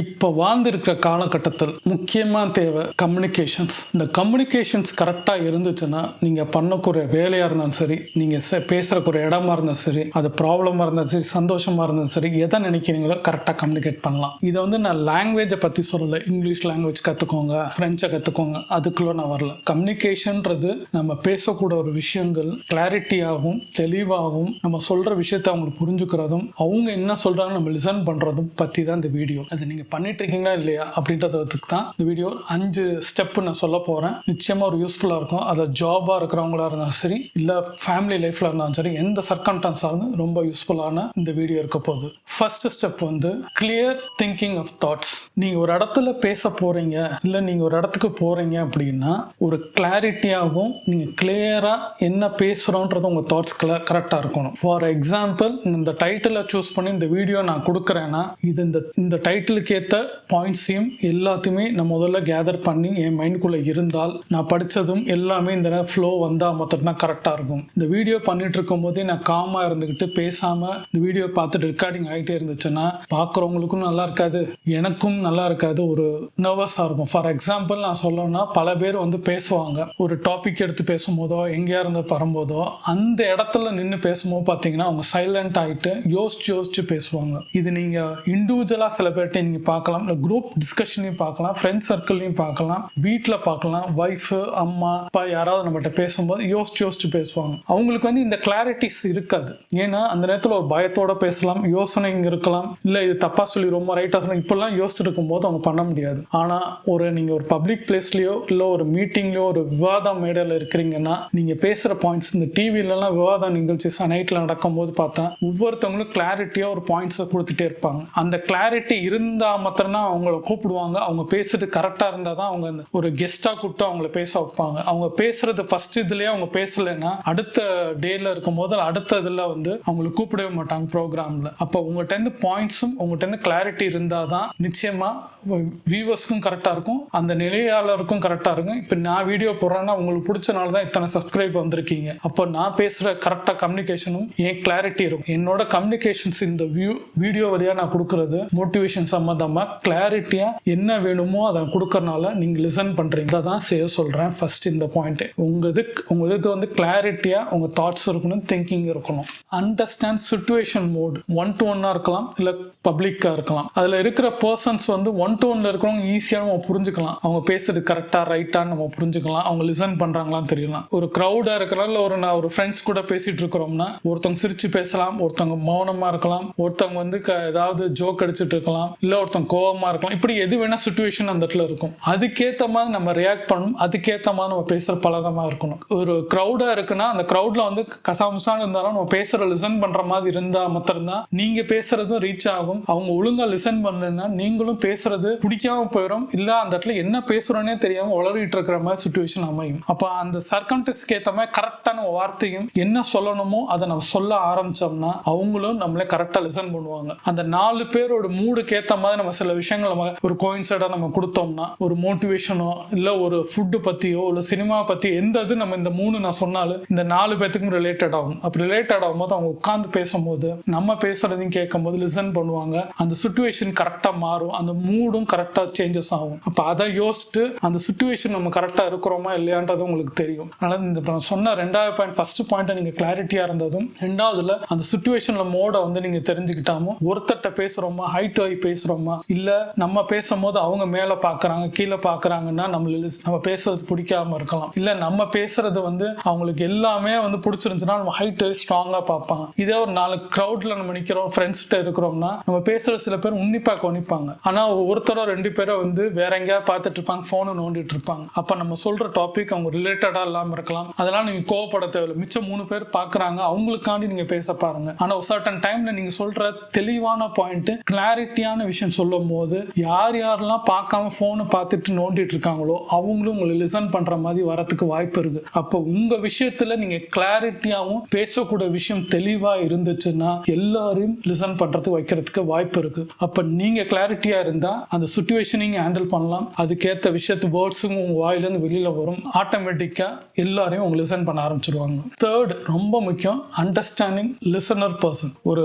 இப்போ வாழ்ந்திருக்கிற காலகட்டத்தில் முக்கியமாக தேவை கம்யூனிகேஷன்ஸ் இந்த கம்யூனிகேஷன்ஸ் கரெக்டாக இருந்துச்சுன்னா நீங்கள் பண்ணக்கூடிய வேலையாக இருந்தாலும் சரி நீங்கள் பேசுகிறக்கூடிய இடமா இருந்தாலும் சரி அது ப்ராப்ளமாக இருந்தாலும் சரி சந்தோஷமாக இருந்தாலும் சரி எதை நினைக்கிறீங்களோ கரெக்டாக கம்யூனிகேட் பண்ணலாம். இதை வந்து நான் லாங்குவேஜை பற்றி சொல்லலை. இங்கிலீஷ் லாங்குவேஜ் கற்றுக்கோங்க ஃப்ரெஞ்சை கற்றுக்கோங்க அதுக்குள்ளே நான் வரல. கம்யூனிகேஷன்றது நம்ம பேசக்கூடிய ஒரு விஷயங்கள் கிளாரிட்டியாகவும் தெளிவாகவும் நம்ம சொல்கிற விஷயத்தை அவங்களுக்கு புரிஞ்சுக்கிறதும் அவங்க என்ன சொல்கிறாங்க நம்ம லிசன் பண்ணுறதும் பற்றி தான் இந்த வீடியோ அது நீங்கள் பண்ணிட்டு இருக்கீங்களா இல்லையா அப்படின்றதுக்கு தான் இந்த வீடியோ அஞ்சு ஸ்டெப்பு நான் சொல்ல போகிறேன் நிச்சயமாக ஒரு யூஸ்ஃபுல்லாக இருக்கும். அதை ஜாபாக இருக்கிறவங்களா இருந்தாலும் சரி இல்லை ஃபேமிலி லைஃப்பில் இருந்தாலும் சரி எந்த சர்க்கம்டான்ஸாக இருந்தாலும் ரொம்ப யூஸ்ஃபுல்லான இந்த வீடியோ இருக்க போகுது. ஃபர்ஸ்ட் ஸ்டெப் வந்து கிளியர் திங்கிங் ஆஃப் தாட்ஸ் நீங்கள் ஒரு இடத்துல பேச போகிறீங்க இல்லை நீங்கள் ஒரு இடத்துக்கு போகிறீங்க அப்படின்னா ஒரு கிளாரிட்டியாகவும் நீங்கள் கிளியராக என்ன பேசுகிறோன்றது உங்கள் தாட்ஸ் கரெக்டாக இருக்கணும். ஃபார் எக்ஸாம்பிள் இந்த டைட்டிலை சூஸ் பண்ணி இந்த வீடியோ நான் கொடுக்குறேன்னா இது இந்த இந்த டைட்டிலுக்கு அதுக்கேற்ற பாயிண்ட்ஸையும் எல்லாத்தையுமே நான் முதல்ல கேதர் பண்ணி என் மைண்டுக்குள்ளே இருந்தால் நான் படித்ததும் எல்லாமே இந்த ஃப்ளோ வந்தால் மட்டும்தான் கரெக்டாக இருக்கும். இந்த வீடியோ பண்ணிட்டு இருக்கும் போதே நான் காமாக இருந்துக்கிட்டு பேசாமல் இந்த வீடியோ பார்த்துட்டு ரெக்கார்டிங் ஆகிட்டே இருந்துச்சுன்னா பார்க்குறவங்களுக்கும் நல்லா இருக்காது எனக்கும் நல்லா இருக்காது ஒரு நர்வஸாக இருக்கும். ஃபார் எக்ஸாம்பிள் நான் சொல்லணும்னா பல பேர் வந்து பேசுவாங்க. ஒரு டாபிக் எடுத்து பேசும்போதோ எங்கேயா இருந்து வரும்போதோ அந்த இடத்துல நின்று பேசும்போது பார்த்தீங்கன்னா அவங்க சைலண்ட் ஆகிட்டு யோசிச்சு யோசிச்சு பேசுவாங்க. இது நீங்கள் இண்டிவிஜுவலாக சில பேர்கிட்ட நீங்கள் பார்க்கலாம். இல்லை குரூப் டிஸ்கஷன்லையும் பார்க்கலாம். ஃப்ரெண்ட்ஸ் சர்க்கிள்லையும் பார்க்கலாம். வீட்டில் பார்க்கலாம். ஒய்ஃபு அம்மா அப்பா யாராவது நம்மகிட்ட பேசும்போது யோசிச்சு யோசிச்சு பேசுவாங்க. அவங்களுக்கு வந்து இந்த கிளாரிட்டிஸ் இருக்காது. ஏன்னா அந்த நேரத்தில் ஒரு பயத்தோட பேசலாம் யோசனை இங்கே இருக்கலாம். இல்லை இது தப்பாக சொல்லி ரொம்ப ரைட்டாக சொல்லி இப்படிலாம் யோசிச்சுட்டு இருக்கும்போது அவங்க பண்ண முடியாது. ஆனால் ஒரு நீங்கள் ஒரு பப்ளிக் பிளேஸ்லையோ இல்லை ஒரு மீட்டிங்லையோ ஒரு விவாதம் மேடையில் இருக்கிறீங்கன்னா நீங்கள் பேசுகிற பாயிண்ட்ஸ் இந்த டிவிலலாம் விவாத நிகழ்ச்சி நைட்டில் நடக்கும்போது பார்த்தா ஒவ்வொருத்தவங்களும் கிளாரிட்டியாக ஒரு பாயிண்ட்ஸை கொடுத்துட்டே இருப்பாங்க. அந்த கிளாரிட்டி இருந்தால் மாத்திரம்தான் அவங்கள கூப்பிடுவாங்க. அவங்க பேசுறது கரெக்டாக இருந்தால் தான் அவங்க அந்த ஒரு கெஸ்ட்டாக கூப்பிட்டு அவங்கள பேச வைப்பாங்க. அவங்க பேசுறது ஃபர்ஸ்ட் இதுலேயே அவங்க பேசலைன்னா அடுத்த டேல இருக்கும்போது அடுத்த இதில் வந்து அவங்களை கூப்பிடவே மாட்டாங்க ப்ரோக்ராமில் அப்போ உங்கள்கிட்ட பாயிண்ட்ஸும் உங்கள்கிட்ட கிளாரிட்டி இருந்தால் தான் நிச்சயமாக வியூவர்ஸ்க்கும் கரெக்டாக இருக்கும். அந்த நிலையாளருக்கும் கரெக்டாக இருக்கும். இப்போ நான் வீடியோ போடுறேன்னா உங்களுக்கு பிடிச்சனால தான் இத்தனை சப்ஸ்கிரைப் வந்திருக்கீங்க. அப்போ நான் பேசுகிற கரெக்டாக கம்யூனிகேஷனும் ஏன் கிளாரிட்டி இருக்கும். என்னோட கம்யூனிகேஷன்ஸ் இந்த வியூ வீடியோ வழியாக நான் கொடுக்குறது மோட்டிவேஷன் சம்மந்தமாக கிளாரிட்டியாக என்ன வேணுமோ அதை கொடுக்கறனால நீங்கள் லிசன் பண்ணுறீங்க தான் செய்ய சொல்கிறேன் ஃபர்ஸ்ட் இந்த பாயிண்ட்டு உங்கள் உங்களுக்கு வந்து கிளாரிட்டியாக உங்கள் தாட்ஸ் இருக்கணும் திங்கிங் இருக்கணும். Understand situation mode one to ஒன்னாக இருக்கலாம் இல்லை பப்ளிக்காக இருக்கலாம். அதில் இருக்கிற பர்சன்ஸ் வந்து ஒன் டு ஒன்ல இருக்கிறவங்க ஈஸியாக நம்ம புரிஞ்சுக்கலாம். அவங்க பேசுறது கரெக்டாக ரைட்டாக நம்ம புரிஞ்சுக்கலாம். அவங்க லிசன் பண்ணுறாங்களான்னு தெரியலாம். ஒரு க்ரௌடாக இருக்கலாம் இல்லை ஒரு நான் ஒரு ஃப்ரெண்ட்ஸ் கூட பேசிகிட்டு இருக்கிறோம்னா ஒருத்தவங்க சிரிச்சு பேசலாம் ஒருத்தவங்க மௌனமாக இருக்கலாம் ஒருத்தவங்க வந்து க- ஏதாவது ஜோக் அடிச்சிட்டு இருக்கலாம் இல்லை ஒருத்தன் கோவமாக இருக்கலாம். இப்படி எது வேணால் சுச்சுவேஷன் அந்த இடத்துல இருக்கும். அதுக்கேற்ற மாதிரி நம்ம ரியாக்ட் பண்ணணும். அதுக்கேற்ற மாதிரி நம்ம பேசுகிற பழக்கமாக இருக்கணும். ஒரு க்ரௌடாக இருக்குன்னா அந்த க்ரௌடில் வந்து கசாமுசான இருந்தாலும் நம்ம பேசுகிற லிசன் பண்ணுற மாதிரி இருந்தால் மாத்திரம்தான் நீங்கள் பேசுறதும் ரீச் ஆகும். அவங்க ஒழுங்காக லிசன் பண்ணலன்னா நீங்களும் பேசுறது பிடிக்காம போயிடும் இல்லை அந்த இடத்துல என்ன பேசுகிறோன்னே தெரியாமல் உளறிட்டு இருக்கிற மாதிரி சுச்சுவேஷன் அமையும். அப்போ அந்த சர்க்கண்டஸ்க்கு ஏற்ற மாதிரி கரெக்டான வார்த்தையும் என்ன சொல்லணுமோ அதை நம்ம சொல்ல ஆரம்பிச்சோம்னா அவங்களும் நம்மளே கரெக்டாக லிசன் பண்ணுவாங்க. அந்த நாலு பேரோட மூடுக்கு ஏற்ற மாதிரி நம்ம சில விஷயங்கள் நம்ம ஒரு கோயின்சைடாக நம்ம கொடுத்தோம்னா ஒரு மோட்டிவேஷனோ இல்லை ஒரு ஃபுட்டு பற்றியோ இல்லை சினிமா பற்றி எந்த இது நம்ம இந்த மூணு நான் சொன்னாலும் இந்த நாலு பேத்துக்கும் ரிலேட்டட் ஆகும். அப்படி ரிலேட்டட் ஆகும்போது அவங்க உட்காந்து பேசும்போது நம்ம பேசுறதையும் கேட்கும்போது லிசன் பண்ணுவாங்க. அந்த சுச்சுவேஷன் கரெக்டாக மாறும். அந்த மூடும் கரெக்டாக சேஞ்சஸ் ஆகும். அப்போ அதை யோசிச்சுட்டு அந்த சுச்சுவேஷன் நம்ம கரெக்டாக இருக்கிறோமா இல்லையான்றது உங்களுக்கு தெரியும். அதனால் இந்த நான் சொன்ன ரெண்டாவது பாயிண்ட் ஃபர்ஸ்ட் பாயிண்ட்டை நீங்கள் கிளாரிட்டியாக இருந்ததும் ரெண்டாவதுல அந்த சுச்சுவேஷனில் மோடை வந்து நீங்கள் தெரிஞ்சுக்கிட்டாமோ ஒருத்தட்ட பேசுகிறோமா ஹைட் ஹை பேசுகிறோமா இல்லை நம்ம பேசும்போது அவங்க மேலே பார்க்குறாங்க கீழே பார்க்குறாங்கன்னா நம்மள நம்ம பேசுறது பிடிக்காம இருக்கலாம். இல்லை நம்ம பேசுறது வந்து அவங்களுக்கு எல்லாமே வந்து பிடிச்சிருந்துச்சுன்னா நம்ம ஹைட் ஸ்ட்ராங்காக பார்ப்பாங்க. இதே ஒரு நாலு க்ரௌடில் நம்ம நிற்கிறோம் ஃப்ரெண்ட்ஸ்கிட்ட இருக்கிறோம்னா நம்ம பேசுகிற சில பேர் உன்னிப்பாக கவனிப்பாங்க. ஆனால் ஒருத்தரோ ரெண்டு பேரோ வந்து வேற எங்கேயா பார்த்துட்டு இருப்பாங்க ஃபோனை நோண்டிட்டு இருப்பாங்க. அப்போ நம்ம சொல்கிற டாபிக் அவங்க ரிலேட்டடாக இல்லாமல் இருக்கலாம். அதெல்லாம் நீங்கள் கோவப்பட தேவையில்லை. மிச்சம் மூணு பேர் பார்க்குறாங்க அவங்களுக்காண்டி நீங்கள் பேச பாருங்க. ஆனால் ஒரு சர்டன் டைம்ல நீங்கள் சொல்கிற தெளிவான பாயிண்ட் கிளாரிட்டியான விஷயம் சொல்லும் போது யார் யாரெல்லாம் பார்க்காம ஃபோனை பார்த்துட்டு நோண்டிட்டு இருக்காங்களோ அவங்களும் உங்களை லிசன் பண்ற மாதிரி வரத்துக்கு வாய்ப்பு இருக்கு. அப்போ உங்க விஷயத்துல நீங்க கிளாரிட்டியாகவும் பேசக்கூடிய விஷயம் தெளிவா இருந்துச்சுன்னா எல்லாரையும் லிசன் பண்றதுக்கு வைக்கிறதுக்கு வாய்ப்பு இருக்கு. அப்ப நீங்க கிளாரிட்டியா இருந்தா அந்த சுச்சுவேஷன் நீங்க ஹேண்டில் பண்ணலாம். அதுக்கேற்ற விஷயத்து வேர்ட்ஸும் உங்க வாயிலிருந்து வெளியில வரும். ஆட்டோமேட்டிக்கா எல்லாரையும் உங்க லிசன் பண்ண ஆரம்பிச்சிருவாங்க. தேர்ட் ரொம்ப முக்கியம் அண்டர்ஸ்டாண்டிங் லிசனர் பர்சன் ஒரு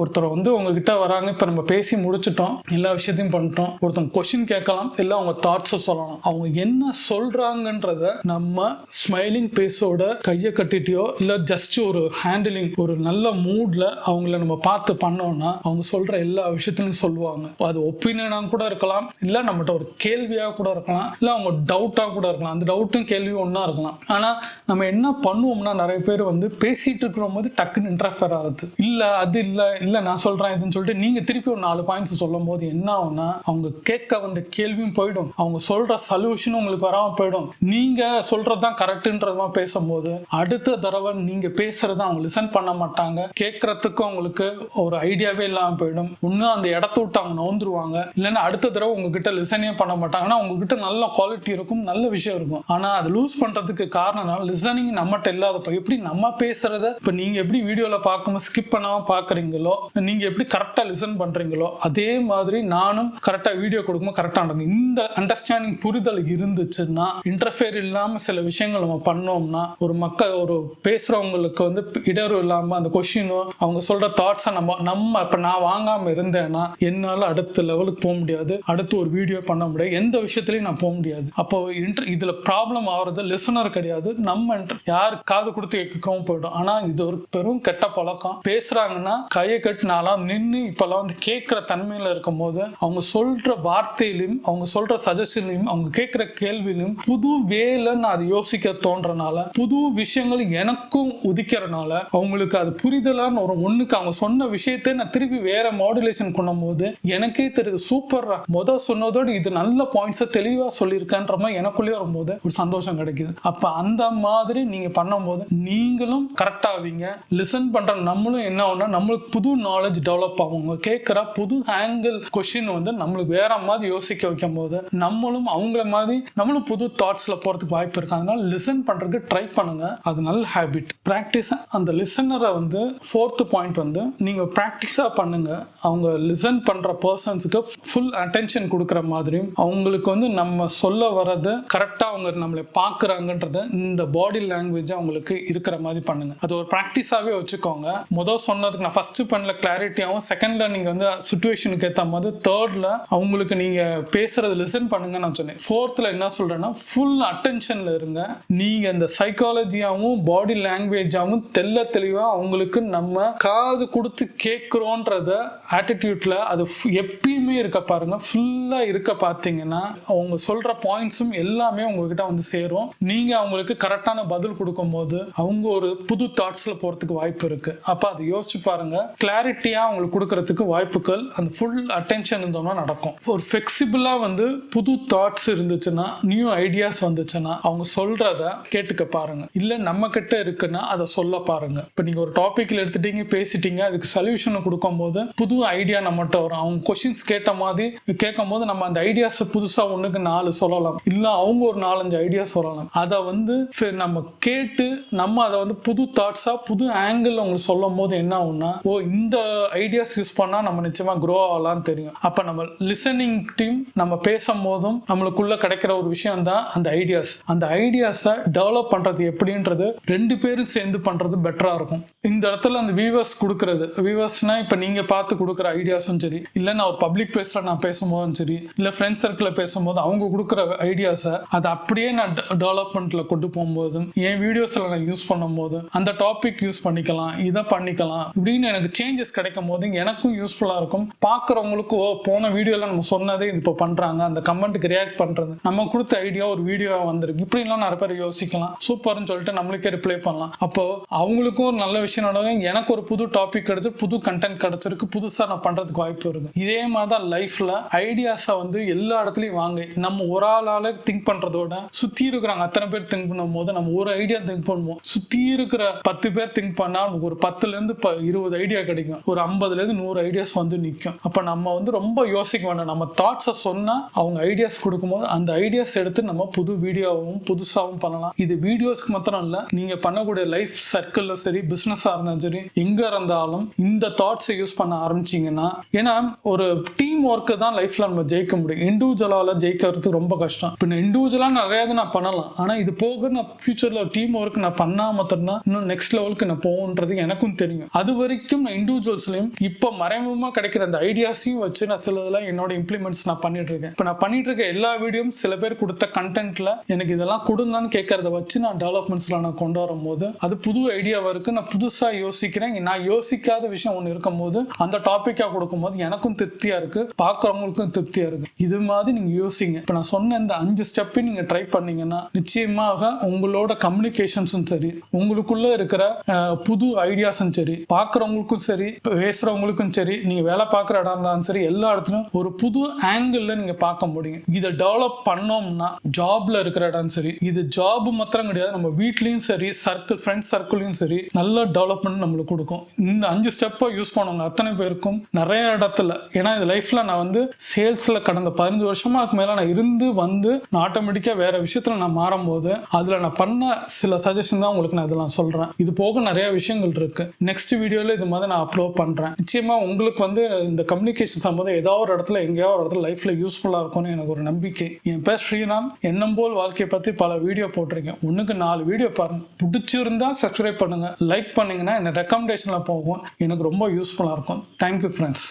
ஒருத்தர் வந்து உங்ககிட்ட வராங்க. இப்போ நம்ம பேசி முடிச்சிட்டோம் பண்ணிட்டோம் எல்லா விஷயத்தையும் பண்ணிட்டோம். ஒருத்தவங்க கொஷின் கேட்கலாம் இல்லை அவங்க தாட்ஸை சொல்லலாம். அவங்க என்ன சொல்றாங்கன்றத நம்ம ஸ்மைலிங் பேஸோட கையை கட்டிட்டியோ இல்லை ஜஸ்ட் ஒரு ஹேண்டிலிங் ஒரு நல்ல மூட்ல அவங்கள நம்ம பார்த்து பண்ணோம்னா அவங்க சொல்ற எல்லா விஷயத்திலையும் சொல்லுவாங்க. அது ஒப்பீனியனாக கூட இருக்கலாம் இல்லை நம்மகிட்ட ஒரு கேள்வியாக கூட இருக்கலாம் இல்லை அவங்க டவுட்டாக கூட இருக்கலாம். அந்த டவுட்டும் கேள்வியும் ஒன்றா இருக்கலாம். ஆனால் நம்ம என்ன பண்ணுவோம்னா நிறைய பேர் வந்து பேசிட்டு இருக்கிற போது டக்குன்னு இன்டர்ஃபேர் ஆகுது. இல்லை அது இல்லை இல்லை நான் சொல்கிறேன் இதுன்னு சொல்லிட்டு நீங்கள் திருப்பி ஒரு நாலு பாயிண்ட்ஸ் சொல்லும் போது என்ன ஆகும்னா அவங்க கேட்க வந்த கேள்வியும் போயிடும். அவங்க சொல்கிற சொல்யூஷனும் உங்களுக்கு வராமல் போயிடும். நீங்கள் சொல்கிறது தான் கரெக்டுன்றதுமா பேசும்போது அடுத்த தடவை நீங்கள் பேசுகிறத அவங்க லிசன் பண்ண மாட்டாங்க. கேட்குறதுக்கு அவங்களுக்கு ஒரு ஐடியாவே இல்லாமல் போயிடும். இன்னும் அந்த இடத்த விட்டு அவங்க நோந்துருவாங்க இல்லைன்னா அடுத்த தடவை உங்ககிட்ட லிசனே பண்ண மாட்டாங்கன்னா உங்ககிட்ட நல்ல குவாலிட்டி இருக்கும் நல்ல விஷயம் இருக்கும். ஆனால் அதை லூஸ் பண்ணுறதுக்கு காரணம் லிசனிங் நம்மகிட்ட இல்லாதப்ப எப்படி நம்ம பேசுறத இப்போ நீங்கள் எப்படி வீடியோவில் பார்க்கும்போது ஸ்கிப் பண்ணாமல் பார்க்குறீங்களோ நீங்கள் எப்படி கரெக்டாக லிசன் பண்ணுறீங்களோ அதே மாதிரி நானும் கரெக்டாக வீடியோ கொடுக்கும்போது கரெக்டாக நடக்கும் இந்த அண்டர்ஸ்டாண்டிங் புரிதல் இருந்துச்சுன்னா இன்டர்ஃபியர் இல்லாமல் சில விஷயங்கள் நம்ம பண்ணோம்னா ஒரு மக்கள் ஒரு பேசுகிறவங்களுக்கு வந்து இடர்வு இல்லாமல் அந்த கொஷினோ அவங்க சொல்கிற தாட்ஸை நம்ம நம்ம இப்போ நான் வாங்காமல் இருந்தேன்னா என்னால் அடுத்த லெவலுக்கு போக முடியாது. அடுத்து ஒரு வீடியோ பண்ண முடியாது. எந்த விஷயத்துலையும் நான் போக முடியாது. அப்போ இன்டர் இதில் ப்ராப்ளம் ஆகிறது லிசனர் கிடையாது. நம்ம யார் காது கொடுத்து கேட்கவும் போயிடும். ஆனால் இது ஒரு பெரும் கெட்ட பழக்கம். பேசுகிறாங்கன்னா கையை கட்டினாலாம் நின்று இப்போல்லாம் வந்து கேட்குற தன்மையில் இருக்கும் போது அவங்க சொல்ற வார்த்தையிலும் அவங்க சொல்ற சஜஷன்லையும் அவங்க கேட்குற கேள்வியிலும் புது வேலை நான் அதை யோசிக்க தோன்றனால புது விஷயங்கள் எனக்கும் உதிக்கிறனால அவங்களுக்கு அது புரிதலான்னு ஒரு ஒண்ணுக்கு அவங்க சொன்ன விஷயத்தை நான் திருப்பி வேற மாடுலேஷன் பண்ணும்போது எனக்கே தெரியுது சூப்பர் முத சொன்னதோடு இது நல்ல பாயிண்ட்ஸை தெளிவா சொல்லியிருக்கேன்ற மாதிரி எனக்குள்ளேயே வரும்போது ஒரு சந்தோஷம் கிடைக்குது. அப்ப அந்த மாதிரி நீங்க பண்ணும்போது நீங்களும் கரெக்ட் ஆவீங்க. லிசன் பண்ற நம்மளும் என்ன ஆகும்னா நம்மளுக்கு புது நாலேஜ் டெவலப் ஆகும். கேட்குற புது ஆங்கிள் கொஷின் வந்து நம்மளுக்கு வேற மாதிரி யோசிக்க வைக்கும் போது நம்மளும் அவங்கள மாதிரி நம்மளும் புது தாட்ஸ்ல போறதுக்கு வாய்ப்பு இருக்கு. அதனால லிசன் பண்றதுக்கு ட்ரை பண்ணுங்க. அது நல்ல ஹேபிட் ப்ராக்டிஸ் அந்த லிசனரை வந்து ஃபோர்த்து பாயிண்ட் வந்து நீங்க ப்ராக்டிஸாக பண்ணுங்க. அவங்க லிசன் பண்ற பர்சன்ஸுக்கு ஃபுல் அட்டென்ஷன் கொடுக்குற மாதிரியும் அவங்களுக்கு வந்து நம்ம சொல்ல வர்றது கரெக்டாக அவங்க நம்மளை பார்க்குறாங்கன்றத இந்த பாடி லாங்குவேஜ் அவங்களுக்கு இருக்கிற மாதிரி பண்ணுங்க. அது ஒரு ப்ராக்டிஸாகவே வச்சுக்கோங்க. முதல் சொன்னதுக்கு நான் ஃபர்ஸ்ட் பண்ணல கிளாரிட்டியாகவும் செகண்டில் நீங்கள் வந்து சுச்சுவேஷனுக்கு ஏற்ற மாதிரி தேர்டில் அவங்களுக்கு நீங்கள் பேசுறது லிசன் பண்ணுங்க நான் சொன்னேன். ஃபோர்த்தில் என்ன சொல்கிறேன்னா ஃபுல் அட்டென்ஷனில் இருங்க. நீங்கள் இந்த சைக்காலஜியாகவும் பாடி லாங்குவேஜாகவும் தெல்ல தெளிவாக அவங்களுக்கு நம்ம காது கொடுத்து கேட்குறோன்றத ஆட்டிடியூட்டில் அது ஃபு- எப்பயுமே இருக்க பாருங்கள் ஃபுல்லாக இருக்க பார்த்தீங்கன்னா அவங்க சொல்கிற பாயிண்ட்ஸும் எல்லாமே உங்ககிட்ட வந்து சேரும். நீங்கள் அவங்களுக்கு கரெக்டான பதில் கொடுக்கும்போது அவங்க ஒரு புது தாட்ஸில் போகிறதுக்கு வாய்ப்பு இருக்குது அப்போ அதை யோசிச்சு பாருங்கள் கிளாரிட்டியாக அவங்களுக்கு கொடுக்கறதுக்கு வாய்ப்புகள் அந்த ஃபுல் அட்டென்ஷன் இருந்தோம்னா நடக்கும். ஒரு ஃபிளெக்சிபிளா வந்து புது தாட்ஸ் இருந்துச்சுன்னா நியூ ஐடியாஸ் வந்துச்சுன்னா அவங்க சொல்கிறத கேட்டுக்க பாருங்க. இல்லை நம்ம கிட்ட இருக்குன்னா அதை சொல்ல பாருங்க. இப்போ நீங்கள் ஒரு டாப்பிக்கில் எடுத்துட்டீங்க பேசிட்டீங்க அதுக்கு சொலியூஷனை கொடுக்கும் போது புது ஐடியா நம்மகிட்ட வரும். அவங்க கொஷின்ஸ் கேட்ட மாதிரி கேட்கும் போது நம்ம அந்த ஐடியாஸ் புதுசாக ஒன்றுக்கு நாலு சொல்லலாம். இல்லை அவங்க ஒரு நாலஞ்சு ஐடியா சொல்லலாம். அதை வந்து நம்ம கேட்டு நம்ம அதை வந்து புது தாட்ஸாக புது ஆங்கிள் அவங்க சொல்லும் போது என்ன ஆகும்னா ஓ இந்த ஐடியாஸ் யூஸ் பண்ணால் நம்ம நிச்சயமாக க்ரோ ஆகலாம் தான் தெரியும். அப்ப நம்ம லிசனிங் டீம் நம்ம பேசும் போதும் நம்மளுக்குள்ள கிடைக்கிற ஒரு விஷயம் தான் அந்த ஐடியாஸ் அந்த ஐடியாஸை டெவலப் பண்றது எப்படின்றது ரெண்டு பேரும் சேர்ந்து பண்றது பெட்டரா இருக்கும். இந்த இடத்துல அந்த வியூவர்ஸ் கொடுக்கறது வியூவர்ஸ்னா இப்ப நீங்க பார்த்து கொடுக்குற ஐடியாஸும் சரி இல்ல நான் ஒரு பப்ளிக் பேசுற நான் பேசும்போதும் சரி இல்ல ஃப்ரெண்ட்ஸ் சர்க்கிள் பேசும்போது அவங்க கொடுக்குற ஐடியாஸை அதை அப்படியே நான் டெவலப்மெண்ட்ல கொண்டு போகும்போதும் என் வீடியோஸ்ல நான் யூஸ் பண்ணும்போது அந்த டாபிக் யூஸ் பண்ணிக்கலாம் இதை பண்ணிக்கலாம் இப்படின்னு எனக்கு சேஞ்சஸ் கிடைக்கும் போது எனக்கும் யூஸ்ஃபுல்லா இருக்கும். பார்க்குறவங்களுக்கு ஓ போன வீடியோவில் நம்ம சொன்னதே இது இப்போ பண்றாங்க. அந்த கமெண்ட்டுக்கு ரியாக்ட் பண்றது. நம்ம கொடுத்த ஐடியா ஒரு வீடியோ வந்திருக்கு. இப்படிலாம் நிறைய பேர் யோசிக்கலாம். சூப்பர்னு சொல்லிட்டு நம்மளுக்கே ரிப்ளை பண்ணலாம். அப்போ அவங்களுக்கும் ஒரு நல்ல விஷயம் நடக்கும். எனக்கு ஒரு புது டாபிக் கிடைச்சி புது கண்டென்ட் கிடைச்சிருக்கு. புதுசாக நான் பண்றதுக்கு வாய்ப்பு இருக்கு. இதே மாதிரி தான் லைஃப்ல ஐடியாஸை வந்து எல்லா இடத்துலையும் வாங்க. நம்ம ஒரு ஆளால திங்க் பண்றதோட சுற்றி இருக்கிறாங்க அத்தனை பேர் திங்க் பண்ணும் போது நம்ம ஒரு ஐடியா திங்க் பண்ணுவோம். சுற்றி இருக்கிற பத்து பேர் திங்க் பண்ணால் நமக்கு ஒரு பத்துலேருந்து இப்போ இருபது ஐடியா கிடைக்கும். ஒரு ஐம்பதுலேருந்து நூறு ஐடியாஸ் வந்து நிற்கும் அப்போ நம்ம வந்து ரொம்ப யோசிக்க வேண்டாம். நம்ம தாட்ஸை சொன்னால் அவங்க ஐடியாஸ் கொடுக்கும்போது அந்த ஐடியாஸ் எடுத்து நம்ம புது வீடியோவும் புதுசாகவும் பண்ணலாம். இது வீடியோஸ்க்கு மாத்திரம் இல்லை நீங்கள் பண்ணக்கூடிய லைஃப் சர்க்கிளில் சரி பிஸ்னஸாக இருந்தாலும் சரி எங்கே இருந்தாலும் இந்த தாட்ஸை யூஸ் பண்ண ஆரம்பிச்சீங்கன்னா ஏன்னா ஒரு டீம் ஒர்க்கு தான் லைஃப்பில் நம்ம ஜெயிக்க முடியும். இண்டிவிஜுவலால் ஜெயிக்கிறது ரொம்ப கஷ்டம். இப்போ நான் இண்டிவிஜுவலாக நிறையா நான் பண்ணலாம். ஆனால் இது போக நான் ஃபியூச்சரில் டீம் ஒர்க் நான் பண்ணால் மாத்திரம்தான் இன்னும் நெக்ஸ்ட் லெவலுக்கு நான் போகுன்றது எனக்கும் தெரியும். அது வரைக்கும் நான் இண்டிவிஜுவல்ஸ்லையும் இப்போ மறைமுகமாக கிடைக்கிற அந்த ஐடியாஸ் ஐடியாஸையும் வச்சு நான் சிலதெல்லாம் என்னோட இம்ப்ளிமெண்ட்ஸ் நான் பண்ணிட்டு இருக்கேன் இப்போ நான் பண்ணிட்டு இருக்க எல்லா வீடியோவும் சில பேர் கொடுத்த கண்டென்ட்ல எனக்கு இதெல்லாம் கொடுங்கன்னு கேட்கறத வச்சு நான் டெவலப்மெண்ட்ஸ்ல நான் கொண்டு வரும்போது அது புது ஐடியாவா இருக்கு. நான் புதுசா யோசிக்கிறேன். நான் யோசிக்காத விஷயம் ஒன்று இருக்கும் போது அந்த டாப்பிக்கா கொடுக்கும்போது எனக்கும் திருப்தியா இருக்கு. பார்க்குறவங்களுக்கும் திருப்தியா இருக்கு. இது மாதிரி நீங்க யோசிங்க. இப்போ நான் சொன்ன இந்த அஞ்சு ஸ்டெப்பையும் நீங்க ட்ரை பண்ணீங்கன்னா நிச்சயமாக உங்களோட கம்யூனிகேஷன்ஸும் சரி உங்களுக்குள்ள இருக்கிற புது ஐடியாஸும் சரி பார்க்குறவங்களுக்கும் சரி பேசுறவங்களுக்கும் சரி நீங்க வேலை பார்க்குற இடம் இருந்தாலும் சரி எல்லா இடத்துலையும் ஒரு புது ஆங்கிள் நீங்க பார்க்க முடியும் இதை டெவலப் பண்ணோம்னா ஜாப்ல இருக்கிற இடம் சரி இது ஜாப் மாத்திரம் கிடையாது நம்ம வீட்லயும் சரி சர்க்கிள் ஃப்ரெண்ட்ஸ் சர்க்கிளையும் சரி நல்ல டெவலப்மெண்ட் நம்மளுக்கு கொடுக்கும். இந்த அஞ்சு ஸ்டெப்பை யூஸ் பண்ணவங்க அத்தனை பேருக்கும் நிறைய இடத்துல ஏன்னா இந்த லைஃப்ல நான் வந்து சேல்ஸ்ல கடந்த பதினஞ்சு வருஷமாக மேல நான் இருந்து வந்து நான் ஆட்டோமேட்டிக்கா வேற விஷயத்துல நான் மாறும்போது அதுல நான் பண்ண சில சஜஷன் தான் உங்களுக்கு நான் இதெல்லாம் சொல்றேன். இது போக நிறைய விஷயங்கள் இருக்கு. நெக்ஸ்ட் வீடியோல இது மாதிரி நான் அப்லோட் பண்றேன். நிச்சயமா உங்களுக்கு வந்து இந்த கம்யூனிகேஷன் சம்பந்தம் ஏதாவது ஒரு இடத்துல எங்கேயாவது ஒரு இடத்துல லைஃப்ல யூஸ்ஃபுல்லாக இருக்கும்னு எனக்கு ஒரு நம்பிக்கை. என் பேர் ஸ்ரீராம். எண்ணம் போல் வாழ்க்கையை பற்றி பல வீடியோ போட்டிருக்கேன். ஒன்றுக்கு நாலு வீடியோ பாருங்க. பிடிச்சிருந்தா சப்ஸ்கிரைப் பண்ணுங்க. லைக் பண்ணீங்கன்னா என்ன ரெக்கமெண்டேஷனில் போகும். எனக்கு ரொம்ப யூஸ்ஃபுல்லாக இருக்கும். Thank you friends